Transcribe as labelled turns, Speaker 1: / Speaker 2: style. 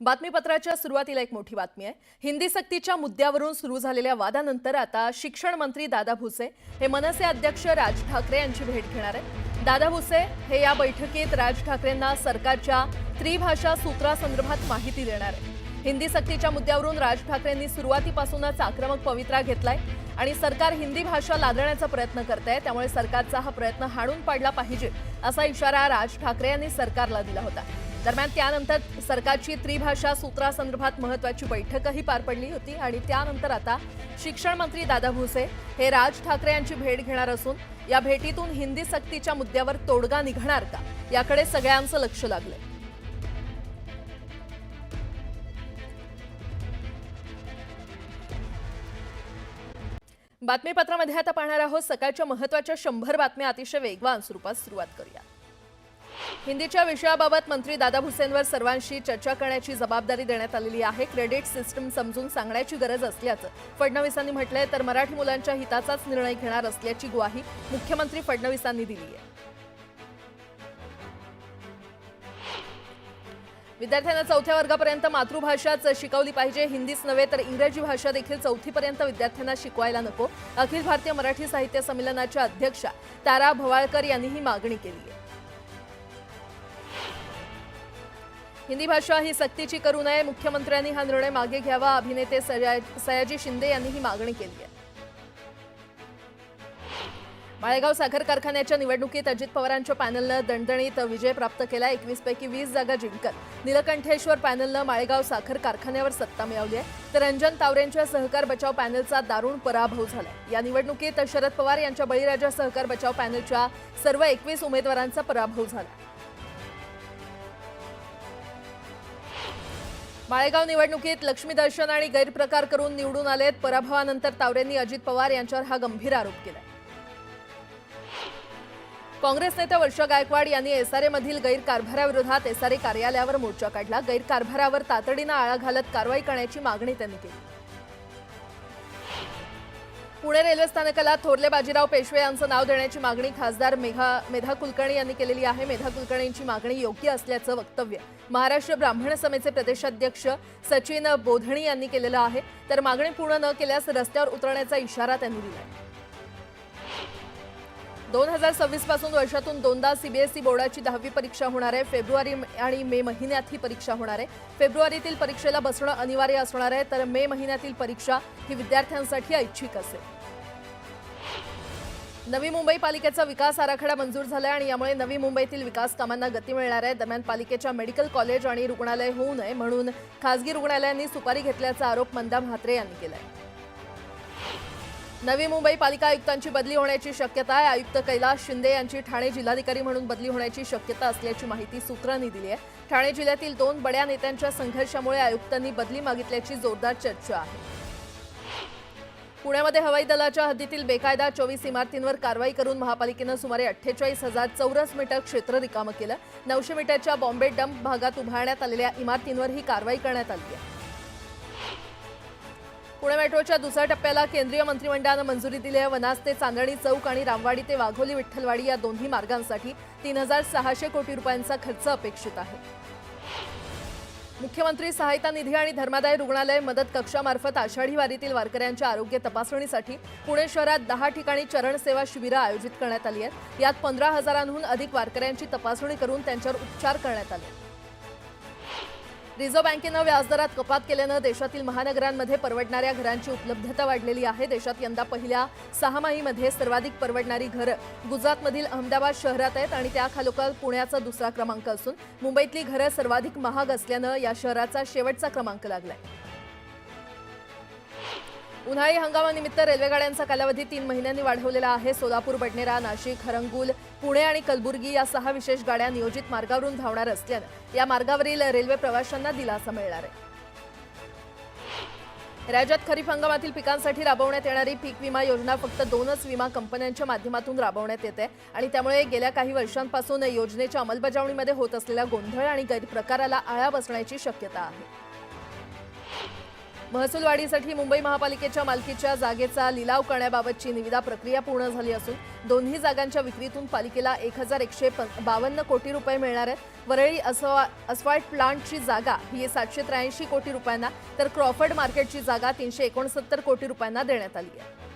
Speaker 1: बातमीपत्राच्या सुरुवातीला एक मोठी बातमी आहे. हिंदी सक्तीच्या मुद्द्यावरून सुरू झालेल्या वादानंतर आता शिक्षण मंत्री दादा भुसे हे मनसे अध्यक्ष राज ठाकरे यांची भेट घेणार आहेत. दादा भुसे हे या बैठकीत राज ठाकरेंना सरकारच्या त्रिभाषा सूत्रासंदर्भात माहिती देणार आहे हिंदी सक्तीच्या मुद्द्यावरून राज ठाकरेंनी सुरुवातीपासूनच आक्रमक पवित्रा घेतलाय आणि सरकार हिंदी भाषा लादण्याचा प्रयत्न करत आहे त्यामुळे सरकारचा हा प्रयत्न हाणून पाडला पाहिजे असा इशारा राज ठाकरे यांनी सरकारला दिला होता. दरम्यान त्यानंतर सरकारची त्रिभाषा सूत्रासंदर्भात महत्वाची बैठकही पार पडली होती आणि त्यानंतर आता शिक्षण मंत्री दादा भुसे हे राज ठाकरे यांची भेट घेणार असून या भेटीतून हिंदी सक्तीच्या मुद्द्यावर तोडगा निघणार का याकडे सगळ्यांचं लक्ष लागलं बातमीपत्रामध्ये आता पाहणार आहोत सकाळच्या महत्त्वाच्या शंभर बातम्या अतिशय वेगवान स्वरूपात सुरुवात करूया. हिंदीच्या विषयाबाबत मंत्री दादा भुसेंवर सर्वांशी चर्चा करण्याची जबाबदारी देण्यात आलेली आहे. क्रेडिट सिस्टम समजून सांगण्याची गरज असल्याचं फडणवीसांनी म्हटलंय. तर मराठी मुलांच्या हिताचाच निर्णय घेणार असल्याची ग्वाही मुख्यमंत्री फडणवीसांनी दिली आहे विद्यार्थ्यांना चौथ्या वर्गापर्यंत मातृभाषाच शिकवली पाहिजे. हिंदीच नव्हे तर इंग्रजी भाषा देखील चौथीपर्यंत विद्यार्थ्यांना शिकवायला नको. अखिल भारतीय मराठी साहित्य संमेलनाच्या अध्यक्षा तारा भवाळकर यांनी ही मागणी केली आहे हिंदी भाषा ही सक्तीची करू नये. मुख्यमंत्र्यांनी हा निर्णय मागे घ्यावा. अभिनेते सया- सयाजी शिंदे यांनी ही मागणी केली आहे. माळेगाव साखर कारखान्याच्या निवडणुकीत अजित पवारांच्या पॅनलनं दणदणीत विजय प्राप्त केला. एकवीस पैकी वीस जागा जिंकत नीलकंठेश्वर पॅनलनं माळेगाव साखर कारखान्यावर सत्ता मिळवली आहे. तर रंजन तावरेंच्या सहकार बचाव पॅनलचा दारुण पराभव झाला या निवडणुकीत शरद पवार यांच्या बळीराजा सहकार बचाव पॅनलच्या सर्व एकवीस उमेदवारांचा पराभव झाला माळेगाव निवडणुकीत लक्ष्मी दर्शन आणि गैरप्रकार करून निवडून आलेत. पराभवानंतर तावरेंनी अजित पवार यांच्यावर हा गंभीर आरोप केला काँग्रेस नेत्या वर्षा गायकवाड यांनी एसआरएमधील गैरकारभाराविरोधात एसआरए कार्यालयावर मोर्चा काढला. गैरकारभारावर तातडीनं आळा घालत कारवाई करण्याची मागणी त्यांनी केली. पुणे रेल्वे स्थानकाला थोरले बाजीराव पेशवे यांचं नाव देण्याची मागणी खासदार मेघा मेधा कुलकर्णी यांनी केलेली आहे. मेधा कुलकर्णींची मागणी योग्य असल्याचं वक्तव्य. महाराष्ट्र ब्राह्मण समेचे प्रदेशाध्यक्ष सचिन बोधणी यांनी केलेलं आहे. तर मागणी पूर्ण न केल्यास रस्त्यावर उतरण्याचा इशारा त्यांनी दिला दोन हजार सव्वीसपासून वर्षातून दोनदा सीबीएसई बोर्डाची दहावी परीक्षा होणार आहे. फेब्रुवारी आणि मे महिन्यात ही परीक्षा होणार आहे. फेब्रुवारीतील परीक्षेला बसणं अनिवार्य असणार आहे तर मे महिन्यातील परीक्षा ही विद्यार्थ्यांसाठी ऐच्छिक असेल. नवी मुंबई पालिकेचा विकास आराखडा मंजूर झाला आणि यामुळे नवी मुंबईतील विकास कामांना गती मिळणार आहे. दरम्यान पालिकेच्या मेडिकल कॉलेज आणि रुग्णालय होऊ नये म्हणून खासगी रुग्णालयांनी सुपारी घेतल्याचा आरोप मंदा म्हात्रे यांनी केला आहे नवी मुंबई पालिका आयुक्तांची बदली होण्याची शक्यता आहे. आयुक्त कैलास शिंदे यांची ठाणे जिल्हाधिकारी म्हणून बदली होण्याची शक्यता असल्याची माहिती सूत्रांनी दिली आहे. ठाणे जिल्ह्यातील दोन बड्या नेत्यांच्या संघर्षामुळे आयुक्तांनी बदली मागितल्याची जोरदार चर्चा आहे. पुण्यामध्ये हवाई दलाच्या हद्दीतील बेकायदा चोवीस इमारतींवर कारवाई करून महापालिकेनं सुमारे अठ्ठेचाळीस हजार चौरस मीटर क्षेत्र रिकामं केलं. नऊशे मीटरच्या बॉम्बे डंप भागात उभारण्यात आलेल्या इमारतींवर ही कारवाई करण्यात आली आहे. पुणे मेट्रोच्या दुसऱ्या टप्प्याला केंद्रीय मंत्रिमंडळानं मंजुरी दिली आहे. वनास ते चांदणी चौक आणि रामवाडी ते वाघोली विठ्ठलवाडी या दोन्ही मार्गांसाठी तीन हजार सहाशे कोटी रुपयांचा खर्च अपेक्षित आहे. मुख्यमंत्री सहायता निधी आणि धर्मादाय रुग्णालय मदत कक्षामार्फत आषाढी वारीतील वारकऱ्यांच्या आरोग्य तपासणीसाठी पुणे शहरात दहा ठिकाणी चरण सेवा शिबिरं आयोजित करण्यात आली आहेत. यात पंधरा हजारांहून अधिक वारकऱ्यांची तपासणी करून त्यांच्यावर उपचार करण्यात आले रिझर्व्ह बँकेनं व्याजदरात कपात केल्यानं देशातील महानगरांमध्ये परवडणाऱ्या घरांची उपलब्धता वाढलेली आहे. देशात यंदा पहिल्या सहामाहीमध्ये सर्वाधिक परवडणारी घरं गुजरातमधील अहमदाबाद शहरात आहेत आणि त्याखालोखाल पुण्याचा दुसरा क्रमांक असून मुंबईतली घरं सर्वाधिक महाग असल्यानं या शहराचा शेवटचा क्रमांक लागलाय. उन्हाळी हंगामानिमित्त रेल्वेगाड्यांचा कालावधी तीन महिन्यांनी वाढवलेला आहे. सोलापूर बडनेरा नाशिक हरंगुल पुणे आणि कलबुर्गी या सहा विशेष गाड्या नियोजित मार्गावरून धावणार असल्यानं या मार्गावरील रेल्वे प्रवाशांना दिलासा मिळणार आहे. राज्यात खरीप हंगामातील पिकांसाठी राबवण्यात येणारी पीक विमा योजना फक्त दोनच विमा कंपन्यांच्या माध्यमातून राबवण्यात येते आणि त्यामुळे गेल्या काही वर्षांपासून योजनेच्या अंमलबजावणीमध्ये होत असलेला गोंधळ आणि गैरप्रकाराला आळा बसण्याची शक्यता आहे. महसूल वाढीसाठी मुंबई महापालिकेच्या मालकीच्या जागेचा लिलाव करण्याबाबतची निविदा प्रक्रिया पूर्ण झाली असून दोन्ही जागांच्या विक्रीतून पालिकेला एक हजार एकशे बावन्न कोटी रुपये मिळणार आहेत. वरळी असवा प्लांटची जागा ही सातशे त्र्याऐंशी कोटी रुपयांना तर क्रॉफर्ड मार्केटची जागा तीनशे एकोणसत्तर कोटी रुपयांना देण्यात आली आहे.